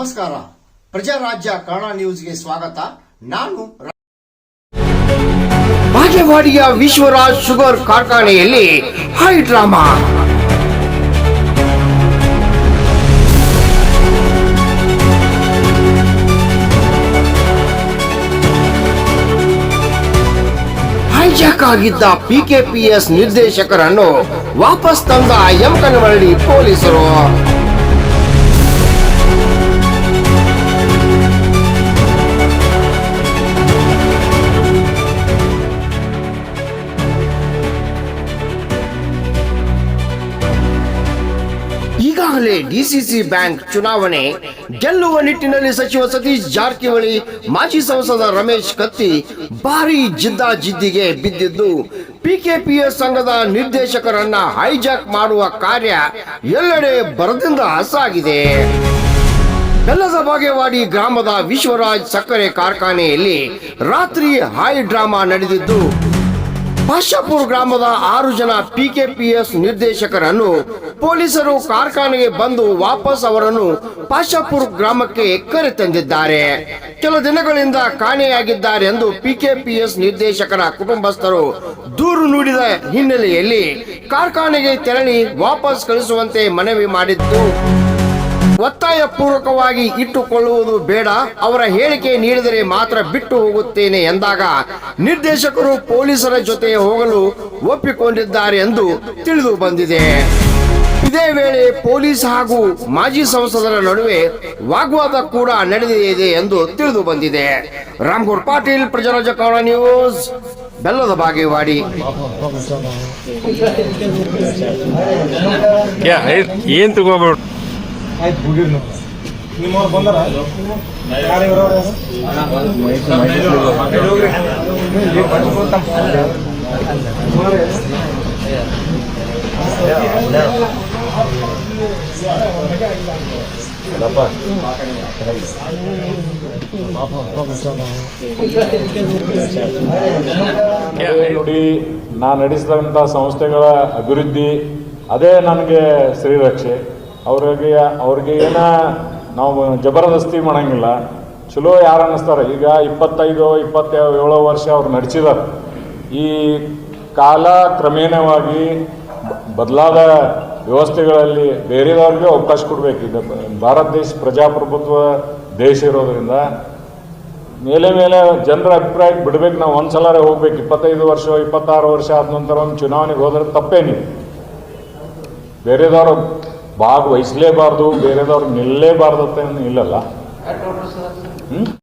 ನಮಸ್ಕಾರ. ಪ್ರಜಾರಾಜ್ಯ ಕನ್ನಡ ನ್ಯೂಸ್ಗೆ ಸ್ವಾಗತ. ನಾನು ಭಾಗ್ಯವಾಡಿಯ ವಿಶ್ವರಾಜ್ ಶುಗರ್ ಕಾರ್ಖಾನೆಯಲ್ಲಿ ಹೈ ಡ್ರಾಮಾ. ಹೈಜಾಕ್ ಆಗಿದ್ದ ಪಿಕೆಪಿಎಸ್ ನಿರ್ದೇಶಕರನ್ನು ವಾಪಸ್ ತಂದ ಎಂಕನವಳ್ಳಿ ಪೊಲೀಸರು. ಈಗಾಗಲೇ ಡಿಸಿಸಿ ಬ್ಯಾಂಕ್ ಚುನಾವಣೆ. ಗೆಲ್ಲುವ ನಿಟ್ಟಿನಲ್ಲಿ ಸಚಿವ ಸತೀಶ್ ಜಾರಕಿಹೊಳಿ, ಮಾಜಿ ಸಂಸದ ರಮೇಶ್ ಕತ್ತಿ ಭಾರಿ ಜಿದ್ದಾಜಿದ್ದಿಗೆ ಬಿದ್ದಿದ್ದು. ಪಿಕೆಪಿಎಸ್ ಸಂಘದ ನಿರ್ದೇಶಕರನ್ನ ಹೈಜಾಕ್ ಮಾಡುವ ಕಾರ್ಯ ಎಲ್ಲೆಡೆ ಬರದಿಂದ ಹಸಾಗಿದೆ. ಬೆಲ್ಲದ ಬಾಗೇವಾಡಿ ಗ್ರಾಮದ ವಿಶ್ವರಾಜ್ ಸಕ್ಕರೆ ಕಾರ್ಖಾನೆಯಲ್ಲಿ ರಾತ್ರಿ ಹಾಯ್ ಡ್ರಾಮಾ ನಡೆದಿದ್ದು. ಪಾಶಾಪುರ್ ಗ್ರಾಮದ ಆರು ಜನ ಪಿಕೆಪಿಎಸ್ ನಿರ್ದೇಶಕರನ್ನು ಪೊಲೀಸರು ಕಾರ್ಖಾನೆಗೆ ಬಂದು ವಾಪಸ್ ಅವರನ್ನು ಪಾಶಾಪುರ್ ಗ್ರಾಮಕ್ಕೆ ಕರೆತಂದಿದ್ದಾರೆ ಕೆಲ ದಿನಗಳಿಂದ ಕಾಣೆಯಾಗಿದ್ದಾರೆ ಎಂದು ಪಿಕೆಪಿಎಸ್ ನಿರ್ದೇಶಕರ ಕುಟುಂಬಸ್ಥರು ದೂರು ನೀಡಿದ ಹಿನ್ನೆಲೆಯಲ್ಲಿ ಕಾರ್ಖಾನೆಗೆ ತೆರಳಿ ವಾಪಸ್ ಕಳಿಸುವಂತೆ ಮನವಿ ಮಾಡಿದ್ದು. ಒತ್ತಾಯ ಪೂರ್ವಕವಾಗಿ ಇಟ್ಟುಕೊಳ್ಳುವುದು ಬೇಡ. ಅವರ ಹೇಳಿಕೆ ನೀಡಿದರೆ ಮಾತ್ರ ಬಿಟ್ಟು ಹೋಗುತ್ತೇನೆ ಎಂದಾಗ ನಿರ್ದೇಶಕರು ಪೊಲೀಸರ ಜೊತೆ ಹೋಗಲು ಒಪ್ಪಿಕೊಂಡಿದ್ದಾರೆ ಎಂದು ತಿಳಿದು ಬಂದಿದೆ. ಇದೇ ವೇಳೆ ಪೊಲೀಸ್ ಹಾಗೂ ಮಾಜಿ ಸಂಸದರ ನಡುವೆ ವಾಗ್ವಾದ ಕೂಡ ನಡೆದಿದೆ ಎಂದು ತಿಳಿದು ಬಂದಿದೆ. ರಾಮ್ಗೌಡ್ ಪಾಟೀಲ್, ಪ್ರಜಾರಾಜ ಕೌಡ ನ್ಯೂಸ್, ಬೆಲ್ಲದ ಬಾಗೇವಾಡಿ. ಏನ್ ತಗೋಬೇಡ ಆಯ್ತು ಹೋಗಿರಿ ನೀವು. ನಿಮ್ಮವ್ರು ಬಂದಾರ? ಯಾರು ಇವ್ರವ್ರು? ನೋಡಿ, ನಾನು ನಡೆಸಿದಂಥ ಸಂಸ್ಥೆಗಳ ಅಭಿವೃದ್ಧಿ, ಅದೇ ನನಗೆ ಶ್ರೀರಕ್ಷೆ ಅವ್ರಿಗೆ ಅವ್ರಿಗೆ ಏನ ನಾವು ಜಬರ್ದಸ್ತಿ ಮಾಡಂಗಿಲ್ಲ. ಚಲೋ ಯಾರು ಅನ್ನಿಸ್ತಾರೆ? ಈಗ ಇಪ್ಪತ್ತೈದು ಇಪ್ಪತ್ತೇಳು ವರ್ಷ ಅವ್ರು ನಡೆಸಿದಾರೆ. ಈ ಕಾಲ ಕ್ರಮೇಣವಾಗಿ ಬದಲಾದ ವ್ಯವಸ್ಥೆಗಳಲ್ಲಿ ಬೇರೆದವ್ರಿಗೆ ಅವಕಾಶ ಕೊಡಬೇಕು. ಇದು ಭಾರತ ದೇಶ ಪ್ರಜಾಪ್ರಭುತ್ವ ದೇಶ ಇರೋದ್ರಿಂದ ಮೇಲೆ ಮೇಲೆ ಜನರ ಅಭಿಪ್ರಾಯ ಬಿಡ್ಬೇಕು. ನಾವು ಒಂದ್ಸಲಾರೆ ಹೋಗ್ಬೇಕು. ಇಪ್ಪತ್ತೈದು ವರ್ಷ, ಇಪ್ಪತ್ತಾರು ವರ್ಷ ಆದ ನಂತರ ಒಂದು ಚುನಾವಣೆಗೆ ಹೋದ್ರೆ ತಪ್ಪೇನಿ ಬೇರೆದವ್ರು ಭಾಗವಹಿಸಲೇಬಾರ್ದು ಬೇರೆದವ್ರು ನಿಲ್ಲೇಬಾರ್ದು ಅಂತ ಇಲ್ಲಲ್ಲ? ಹ್ಮ್?